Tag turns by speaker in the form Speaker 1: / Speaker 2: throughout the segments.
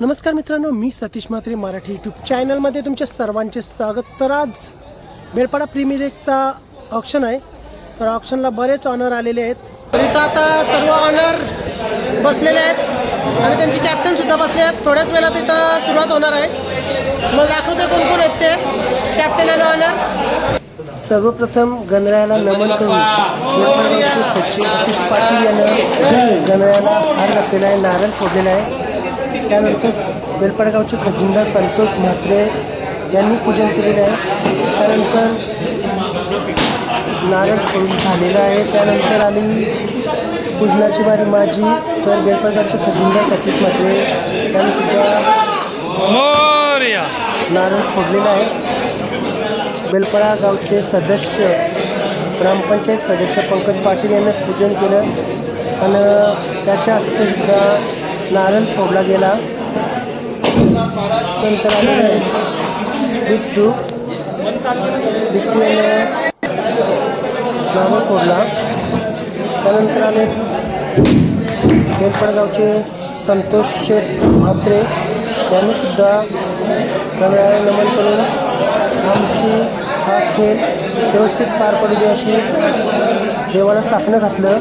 Speaker 1: नमस्कार मित्रांनो मी सतीश म्हात्रे मराठी यूट्यूब चॅनलमध्ये तुमच्या सर्वांचे स्वागत. तर आज बेलपाडा प्रीमियर लीगचा ऑप्शन आहे. तर ऑप्शनला बरेच ऑनर आलेले आहेत. तर इथं आता सर्व ऑनर बसलेले आहेत आणि त्यांचे कॅप्टनसुद्धा बसले आहेत. थोड्याच वेळात इथं सुरुवात होणार आहे. मग दाखवते कोण कोण आहेत ते कॅप्टन आणि ऑनर सर्वप्रथम गणरायाला नमन करून सचिन पाटील यानं गणरायाला हार घातलेला आहे नारळ फोडलेला आहे. त्यानंतर बेलपाडा गावचे खजिंदा संतोष म्हात्रे यांनी पूजन केलेले आहे. त्यानंतर नारळ फोडून झालेलं आहे. त्यानंतर आली पूजनाची बारी माझी. तर बेलपाडा गावचे खजिंदा सतीश म्हात्रे यांनी सुद्धा
Speaker 2: मोर्या.
Speaker 1: नारळ फोडलेला आहे. बेलपाडा गावचे सदस्य ग्रामपंचायत सदस्य पंकज पाटील यांनी पूजन केलं. आणि त्याच्या हस्ते सुद्धा नारळ फोडला गेला. नंतर आलेलं आहे बिट्टू. बिट्टू नारळ फोडला. त्यानंतर आले बेलपाडा संतोष शेठ म्हात्रे. यांनीसुद्धा सुद्धा नमन करून आमची हा खेळ व्यवस्थित पार पडू दे अशी देवाला सापणं घातलं.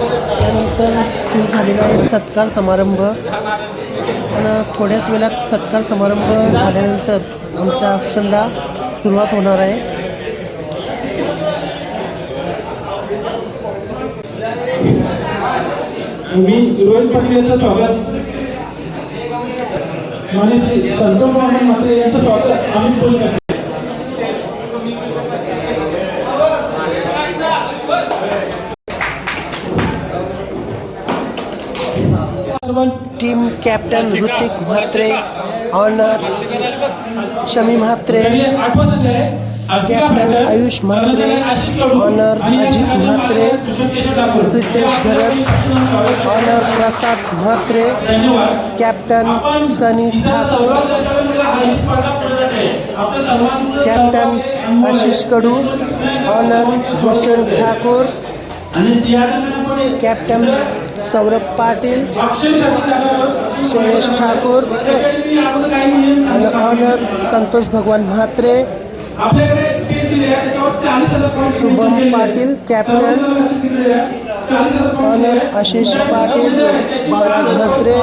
Speaker 1: त्यानंतर सुरू झालेला आहे सत्कार समारंभ. आणि थोड्याच वेळात सत्कार समारंभ झाल्यानंतर आमच्या ऑप्शनला सुरुवात होणार आहे.
Speaker 3: मी रोहित पाटील यांचं स्वागत. आणि संतोष वामन म्हात्रे यांचं स्वागत. आम्ही one
Speaker 1: team captain Hrithik Mhatre owner Shami Mhatre captain Ayush Mhatre, owner Ajit Mhatre, Pritesh Gharat owner Prasad Mhatre captain Sunny Thakur captain Ashish Kadu owner Bhushan Thakur captain Saurabh Patil, Suresh Thakur owner Santosh Bhagwan Mhatre, Shubham Patil, captain, owner Ashish Patil Maharaj Mhatre,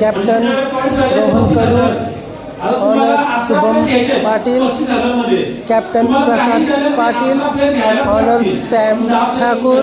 Speaker 1: captain Rohan Kadu owner Shubham Patil, captain Prasad Patil, owner Sam Thakur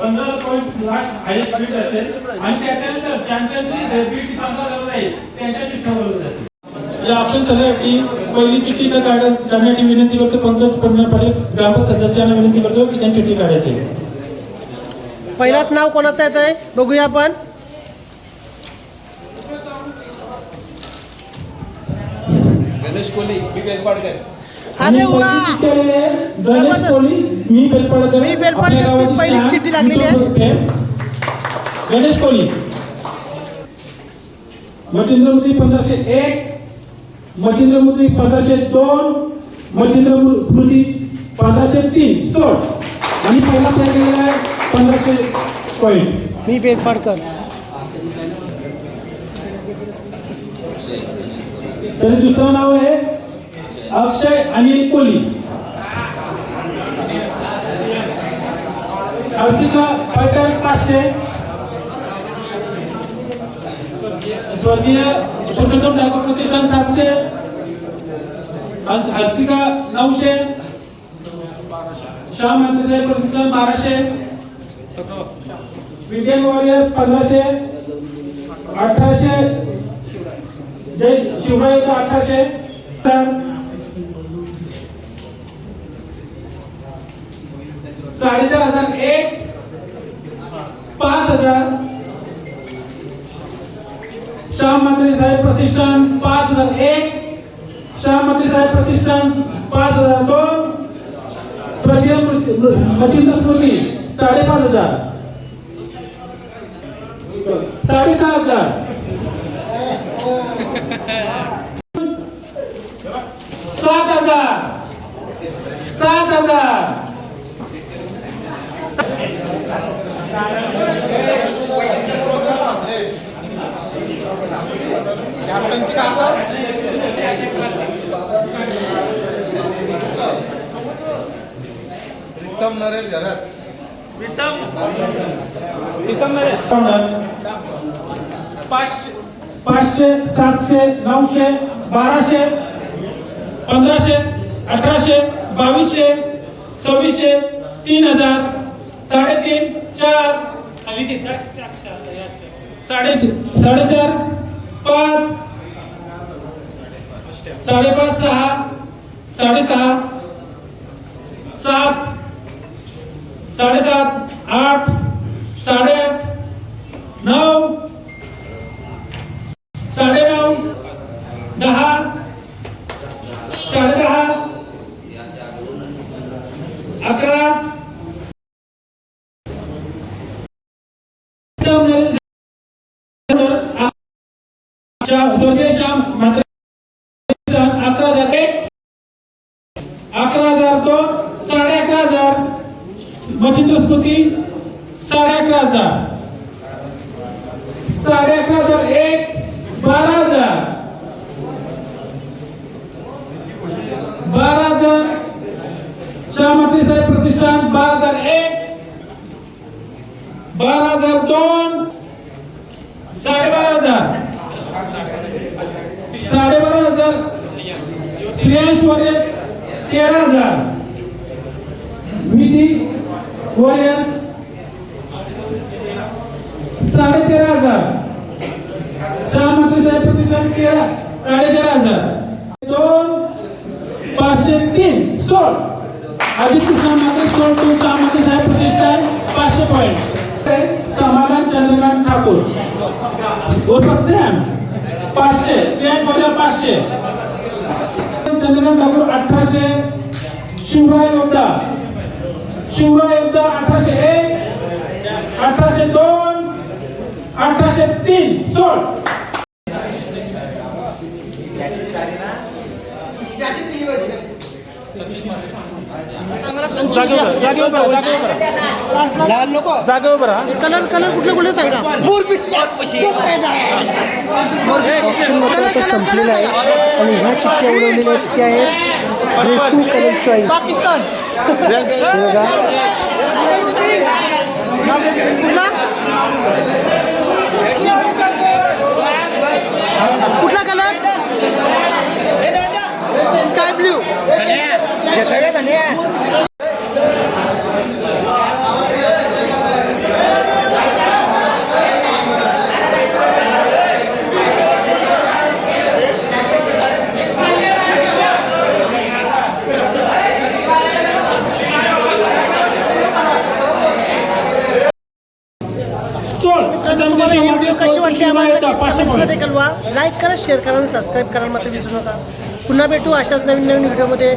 Speaker 3: पंधरा point last highest असेल. आणि त्याच्यानंतर ज्यांच्याची पंधरा झालं नाही त्यांच्या चिठ्ठ्या बरोबर जातील या ऑप्शन करण्यासाठी पहिली चिठ्ठी न काढण्याची विनंती करतो पंकज पंढर पाटील ग्रामपंचायत सदस्यांना विनंती करतो की त्यांची चिठ्ठी काढायची. आहे.
Speaker 1: पहिलाच नाव कोणाचं येत आहे बघूया आपण.
Speaker 4: गणेश कोहली मी बेलपाडकर
Speaker 1: अरे वा! जबरदस्त.
Speaker 3: मी बेलपाडकर
Speaker 1: मी
Speaker 3: गावाची
Speaker 1: पहिली चिठ्ठी लागलेली आहे.
Speaker 3: गणेश कोहली मच्छिंद्रमूर्ती पंधराशे एक मच्छिंद्रमूर्ती पंधराशे दोन मच्छिंद्र स्मृती पंधराशे तीन. सोड. आणि पहिला प्लॅन केलेला आहे पंधराशे पॉईंट
Speaker 1: मी बेलपाडकर
Speaker 3: तरी दुसरं नाव आहे अक्षय अनिल कोली. हर्षिका पटेल पाचशे. स्वर्गीय पुरुषोत्तम ठाकूर प्रतिष्ठान सातशे. हर्षिका नऊशे. शाह मात्रेसाहेब प्रतिष्ठान बाराशे. विद्यान वॉरियर्स पंधराशे. अठराशे. जय शिवराय अठराशे. तर साडेचार हजार एक पाच हजार. श्याम मंत्री साहेब प्रतिष्ठान पाच हजार एक. श्याम मंत्री साहेब प्रतिष्ठान पाच हजार दोन. स्वर्गीय मचिंद्र स्मृती साडेपाच हजार. साडेसहा हजार. सात हजार. सात हजार.
Speaker 4: उत्तम नरेश घरात.
Speaker 3: पाचशे पाचशे सातशे नऊशे बाराशे पंधराशे अठराशे बावीसशे सव्वीसशे तीन हजार साडेतीन चार साडे साडेचार पाच. साडेपाच सहा. साडेसहा. सात. साडेसात आठ. साडेआठ. नऊ. साडेनऊ. दहा. साडेदहा. अकरा. स्वर्गीय श्याम मात्र अकरा हजार एक अकरा हजार दोन साडे अकरा हजार. मच्छिंद्र स्मृती साडे अकरा हजार. साडे अकरा हजार एक बारा हजार. बारा हजार. श्यामात्री साहेब प्रतिष्ठान बारा हजार एक. बारा हजार दोन. साडेबारा हजार साडेबारा हजार श्रेयस वरे तेरा हजार विधी वॉरियर साडे तेरा हजार श्याम मंत्री साहेब प्रतिष्ठान तेरा साडे तेरा हजार दोन पाचशे तीन सोळ अजित कृष्ण मंत्री सोळ टू श्याम मंत्री साहेब प्रतिष्ठान पाचशे पॉईंट समाधान चंद्रकांत ठाकूर उर्फ सॅम पाचशे श्रेयस वॉरियर पाचशे चंद्रकांत ठाकूर अठराशे शिवराय योद्धा. शिवराय योद्धा अठराशे एक अठराशे दोन अठराशे तीन. सोड.
Speaker 1: कलर कलर कुठले कुठले सांगा? ऑप्शन मात्र आता संपलेला आहे आणि ह्या चिठ्ठ्या उडवलेल्या आहेत त्या आहेत ड्रेसिंग कलर चॉईस पाकिस्तान। कुठला कलर। स्काय ब्ल्यू कमेंट्समध्ये कळवा. लाईक करा शेअर करा आणि सबस्क्राईब करायला मात्र विसरू नका. पुन्हा भेटू अशाच नवीन नवीन व्हिडिओमध्ये.